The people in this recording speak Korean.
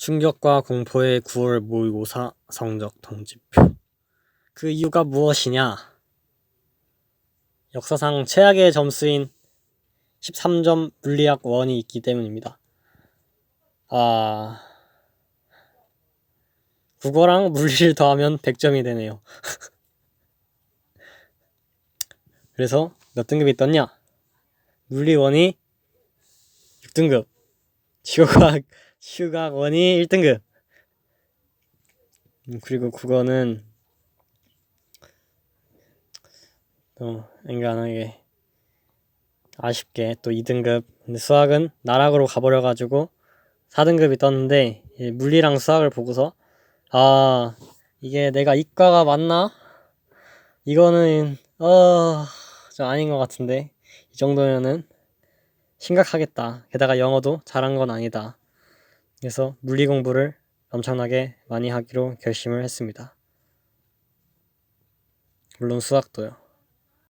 충격과 공포의 9월 모의고사 성적 통지표. 그 이유가 무엇이냐? 역사상 최악의 점수인 13점 물리학 원이 있기 때문입니다. 아, 국어랑 물리를 더하면 100점이 되네요. 그래서 몇 등급이 떴냐? 물리원이 6등급, 지구과학, 지구과학원이 1등급, 음, 그리고 국어는 또 인간에게 아쉽게 또 2등급. 근데 수학은 나락으로 가버려가지고 4등급이 떴는데 이 물리랑 수학을 보고서 아 이게 내가 이과가 맞나? 이거는 어좀 아닌 것 같은데 이 정도면은 심각하겠다. 게다가 영어도 잘한 건 아니다. 그래서 물리 공부를 엄청나게 많이 하기로 결심을 했습니다. 물론 수학도요.